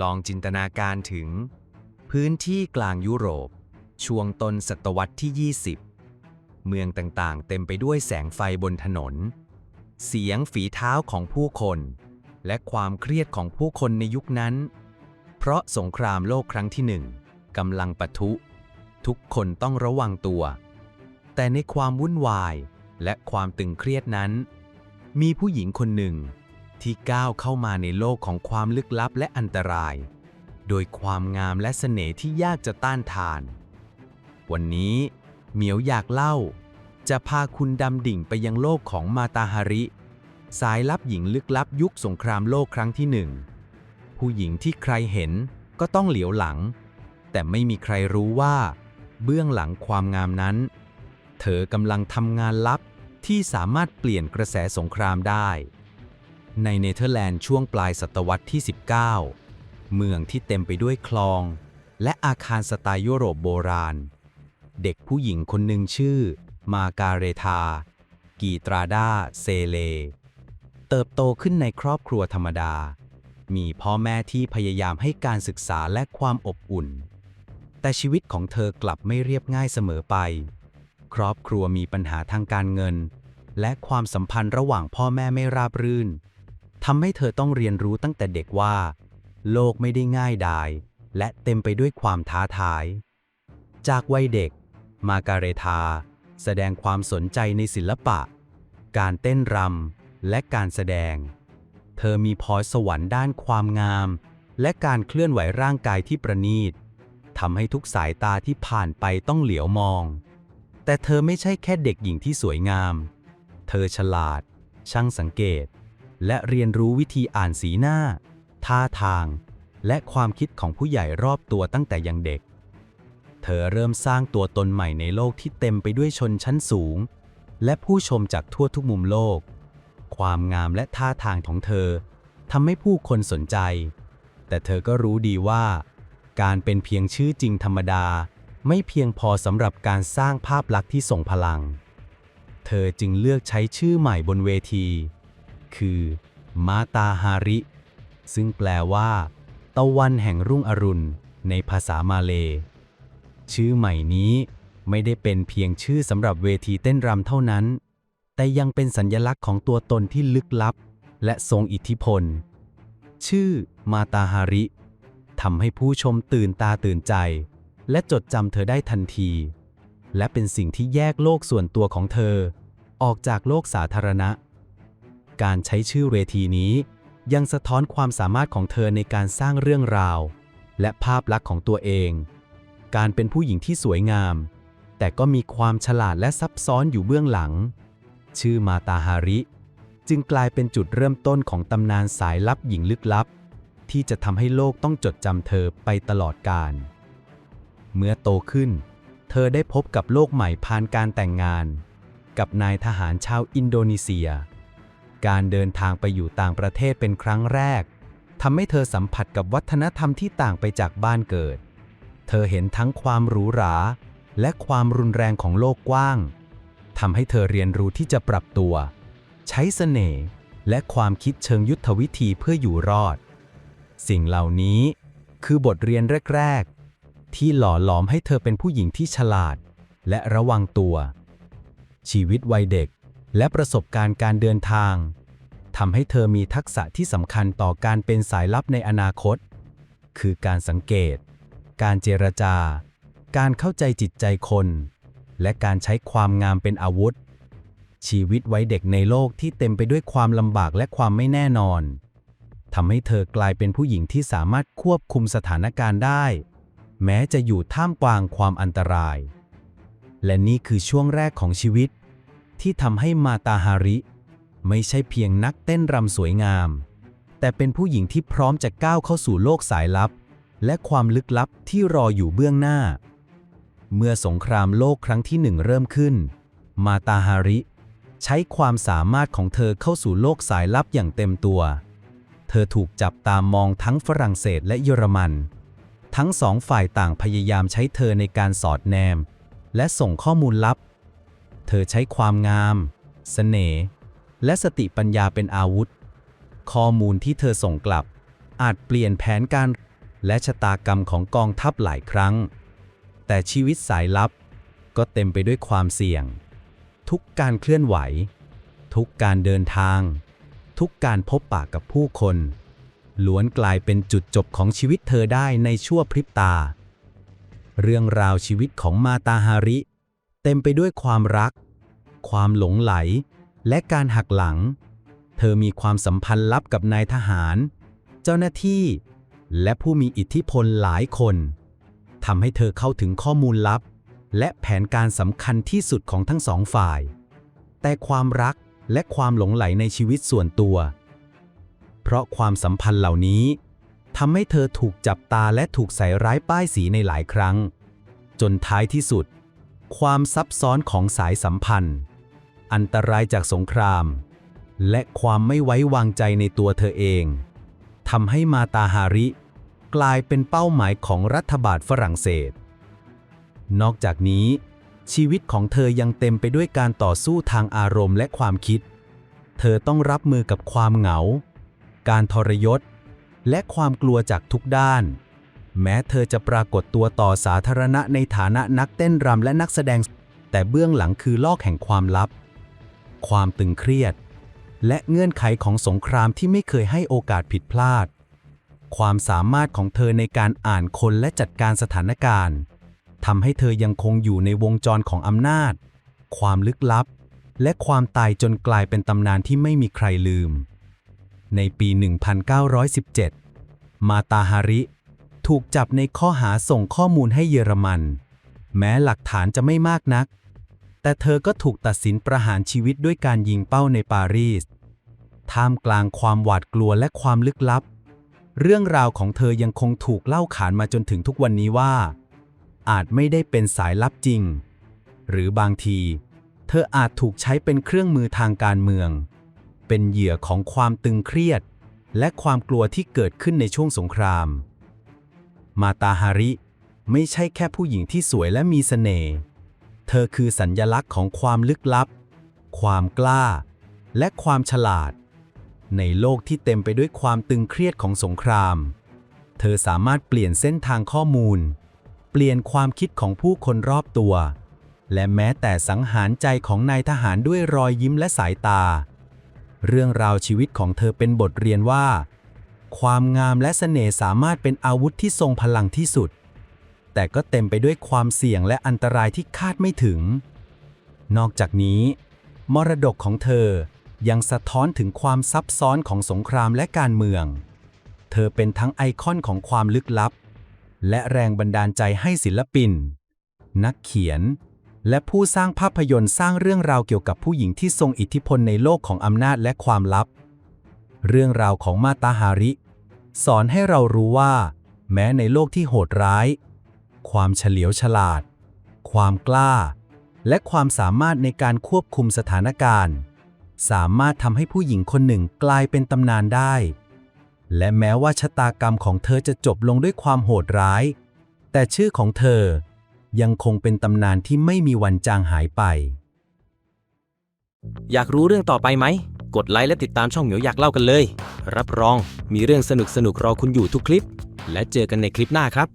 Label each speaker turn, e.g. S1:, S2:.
S1: ลองจินตนาการถึง พื้นที่กลางยุโรป ช่วงต้นศตวรรษที่ 20 เมืองต่างๆ เต็มไปด้วยแสงไฟบนถนน เสียงฝีเท้าของผู้คน และความเครียดของผู้คนในยุคนั้น เพราะสงครามโลกครั้งที่หนึ่งกำลังปะทุ ทุกคนต้องระวังตัว แต่ในความวุ่นวายและความตึงเครียดนั้น มีผู้หญิงคนหนึ่งที่ก้าวเข้ามาในโลกของความลึกลับและอันตราย โดยความงามและเสน่ห์ที่ยากจะต้านทาน วันนี้เหมียวอยากเล่า จะพาคุณดำดิ่งไปยังโลกของมาตาฮาริ สายลับหญิงลึกลับยุคสงครามโลกครั้งที่หนึ่ง ผู้หญิงที่ใครเห็นก็ต้องเหลียวหลัง แต่ไม่มีใครรู้ว่า เบื้องหลังความงามนั้น เธอกำลังทำงานลับที่สามารถเปลี่ยนกระแสสงครามได้ ในเนเธอร์แลนด์ช่วงปลายศตวรรษที่ 19 เมืองที่เต็มไปด้วยคลอง และอาคารสไตล์ยุโรปโบราณ เด็กผู้หญิงคนหนึ่งชื่อ มาการเรธา กีตราดาเซเล เติบโตขึ้นในครอบครัวธรรมดา มีพ่อแม่ที่พยายามให้การศึกษาและความอบอุ่น แต่ชีวิตของเธอกลับไม่เรียบง่ายเสมอไป ครอบครัวมีปัญหาทางการเงิน และความสัมพันธ์ระหว่างพ่อแม่ไม่ราบรื่นทำให้เธอต้องเรียนรู้ตั้งแต่เด็กว่า โลกไม่ได้ง่ายดาย และเต็มไปด้วยความท้าทาย จากวัยเด็ก มาการเรธา แสดงความสนใจในศิลปะ การเต้นรำและการแสดง เธอมีพรสวรรค์ด้านความงาม และการเคลื่อนไหวร่างกายที่ประณีต ทำให้ทุกสายตาที่ผ่านไปต้องเหลียวมอง แต่เธอไม่ใช่แค่เด็กหญิงที่สวยงาม เธอฉลาด ช่างสังเกต และเรียนรู้วิธีอ่านสีหน้า ท่าทาง และความคิดของผู้ใหญ่รอบตัวตั้งแต่ยังเด็ก เธอเริ่มสร้างตัวตนใหม่ในโลกที่เต็มไปด้วยชนชั้นสูง และผู้ชมจากทั่วทุกมุมโลก ความงามและท่าทางของเธอทำให้ผู้คนสนใจ แต่เธอก็รู้ดีว่า การเป็นเพียงชื่อจริงธรรมดา ไม่เพียงพอสำหรับการสร้างภาพลักษณ์ที่ส่งพลัง เธอจึงเลือกใช้ชื่อใหม่บนเวที คือมาตาฮาริ ซึ่งแปลว่า ตะวันแห่งรุ่งอรุณ ในภาษามาเล ชื่อใหม่นี้ไม่ได้เป็นเพียงชื่อสำหรับเวทีเต้นรำเท่านั้น แต่ยังเป็นสัญลักษณ์ของตัวตนที่ลึกลับ และทรงอิทธิพล ชื่อมาตาฮาริ ทำให้ผู้ชมตื่นตาตื่นใจ และจดจำเธอได้ทันที และเป็นสิ่งที่แยกโลกส่วนตัวของเธอ ออกจากโลกสาธารณะ การใช้ชื่อเวทีนี้ ยังสะท้อนความสามารถของเธอในการสร้างเรื่องราว และภาพลักษณ์ของตัวเอง การเป็นผู้หญิงที่สวยงาม แต่ก็มีความฉลาดและซับซ้อนอยู่เบื้องหลัง ชื่อมาตาฮาริ จึงกลายเป็นจุดเริ่มต้นของตำนานสายลับหญิงลึกลับ ที่จะทำให้โลกต้องจดจำเธอไปตลอดกาล เมื่อโตขึ้น เธอได้พบกับโลกใหม่ผ่านการแต่งงาน กับนายทหารชาวอินโดนีเซีย การเดินทางไปอยู่ต่างประเทศเป็นครั้งแรกทำให้เธอสัมผัสกับวัฒนธรรมที่ต่างไปจากบ้านเกิด เธอเห็นทั้งความหรูหรา และความรุนแรงของโลกกว้าง ทำให้เธอเรียนรู้ที่จะปรับตัว ใช้เสน่ห์และความคิดเชิงยุทธวิธีเพื่ออยู่รอด สิ่งเหล่านี้คือบทเรียนแรก ๆ ที่หล่อหลอมให้เธอเป็นผู้หญิงที่ฉลาด และระวังตัว ชีวิตวัยเด็กและประสบการณ์การเดินทางทำให้เธอมีทักษะที่สำคัญต่อการเป็นสายลับในอนาคต คือการสังเกต การเจรจา การเข้าใจจิตใจคน และการใช้ความงามเป็นอาวุธ ชีวิตไว้เด็กในโลกที่เต็มไปด้วยความลำบากและความไม่แน่นอน ทำให้เธอกลายเป็นผู้หญิงที่สามารถควบคุมสถานการณ์ได้ แม้จะอยู่ท่ามกลางความอันตราย และนี่คือช่วงแรกของชีวิต ที่ทำให้มาตาฮาริ ไม่ใช่เพียงนักเต้นรำสวยงาม แต่เป็นผู้หญิงที่พร้อมจะก้าวเข้าสู่โลกสายลับ และความลึกลับที่รออยู่เบื้องหน้า เมื่อสงครามโลกครั้งที่หนึ่งเริ่มขึ้น มาตาฮาริ ใช้ความสามารถของเธอเข้าสู่โลกสายลับอย่างเต็มตัว เธอถูกจับตามองทั้งฝรั่งเศสและเยอรมัน ทั้งสองฝ่ายต่างพยายามใช้เธอในการสอดแนม และส่งข้อมูลลับ เธอใช้ความงามเสน่ห์และสติปัญญาเป็นอาวุธ ข้อมูลที่เธอส่งกลับ อาจเปลี่ยนแผนการ และชะตากรรมของกองทัพหลายครั้ง แต่ชีวิตสายลับ ก็เต็มไปด้วยความเสี่ยง ทุกการเคลื่อนไหว ทุกการเดินทาง ทุกการพบปะกับผู้คนล้วนกลายเป็นจุดจบของชีวิตเธอได้ในชั่วพริบตา เรื่องราวชีวิตของมาตาฮาริ เต็มไปด้วยความรัก ความหลงไหล และการหักหลัง เธอมีความสัมพันธ์ลับกับนายทหาร เจ้าหน้าที่ และผู้มีอิทธิพลหลายคนทำให้เธอเข้าถึงข้อมูลลับ และแผนการสำคัญที่สุดของทั้งสองฝ่าย แต่ความรัก และความหลงไหลในชีวิตส่วนตัว เพราะความสัมพันธ์เหล่านี้ทำให้เธอถูกจับตาและถูกใส่ร้ายป้ายสีในหลายครั้ง จนท้ายที่สุด ความซับซ้อนของสายสัมพันธ์ อันตรายจากสงคราม และความไม่ไว้วางใจในตัวเธอเองทำให้มาตาฮาริ กลายเป็นเป้าหมายของรัฐบาลฝรั่งเศส นอกจากนี้ ชีวิตของเธอยังเต็มไปด้วยการต่อสู้ทางอารมณ์และความคิด เธอต้องรับมือกับความเหงา การทรยศ และความกลัวจากทุกด้าน แม้เธอจะปรากฏตัวต่อสาธารณะในฐานะนักเต้นรำและนักแสดง แต่เบื้องหลังคือลอกแห่งความลับ ความตึงเครียด และเงื่อนไขของสงครามที่ไม่เคยให้โอกาสผิดพลาด ความสามารถของเธอในการอ่านคนและจัดการสถานการณ์ ทำให้เธอยังคงอยู่ในวงจรของอำนาจ ความลึกลับ และความตายจนกลายเป็นตำนานที่ไม่มีใครลืม ในปี 1917 มาตาฮาริ ถูกจับในข้อหาส่งข้อมูลให้เยอรมัน แม้หลักฐานจะไม่มากนัก แต่เธอก็ถูกตัดสินประหารชีวิตด้วยการยิงเป้าในปารีส ท่ามกลางความหวาดกลัวและความลึกลับ เรื่องราวของเธอยังคงถูกเล่าขานมาจนถึงทุกวันนี้ว่า อาจไม่ได้เป็นสายลับจริง หรือบางที เธออาจถูกใช้เป็นเครื่องมือทางการเมือง เป็นเหยื่อของความตึงเครียด และความกลัวที่เกิดขึ้นในช่วงสงคราม มาตาฮาริ ไม่ใช่แค่ผู้หญิงที่สวยและมีเสน่ห์เธอคือสัญญลักษณ์ของความลึกลับ ความกล้า และความฉลาด ในโลกที่เต็มไปด้วยความตึงเครียดของสงคราม เธอสามารถเปลี่ยนเส้นทางข้อมูล เปลี่ยนความคิดของผู้คนรอบตัว และแม้แต่สังหารใจของนายทหารด้วยรอยยิ้มและสายตา เรื่องราวชีวิตของเธอเป็นบทเรียนว่า ความงามและเสน่ห์สามารถเป็นอาวุธที่ทรงพลังที่สุด แต่ก็เต็มไปด้วยความเสี่ยงและอันตรายที่คาดไม่ถึง นอกจากนี้ มรดกของเธอยังสะท้อนถึงความซับซ้อนของสงครามและการเมือง เธอเป็นทั้งไอคอนของความลึกลับ และแรงบันดาลใจให้ศิลปิน นักเขียน และผู้สร้างภาพยนตร์สร้างเรื่องราวเกี่ยวกับผู้หญิงที่ทรงอิทธิพลในโลกของอำนาจและความลับ เรื่องราวของมาตาฮาริ สอนให้เรารู้ว่า แม้ในโลกที่โหดร้าย ความเฉลียวฉลาด ความกล้า และความสามารถในการควบคุมสถานการณ์ สามารถทำให้ผู้หญิงคนหนึ่งกลายเป็นตำนานได้ และแม้ว่าชะตากรรมของเธอจะจบลงด้วยความโหดร้าย แต่ชื่อของเธอยังคงเป็นตำนานที่ไม่มีวันจางหายไป
S2: อยากรู้เรื่องต่อไปไหม กดไลค์และติดตามช่องเหมียวอยากเล่ากันเลย รับรองมีเรื่องสนุกๆรอคุณอยู่ทุกคลิป และเจอกันในคลิปหน้าครับ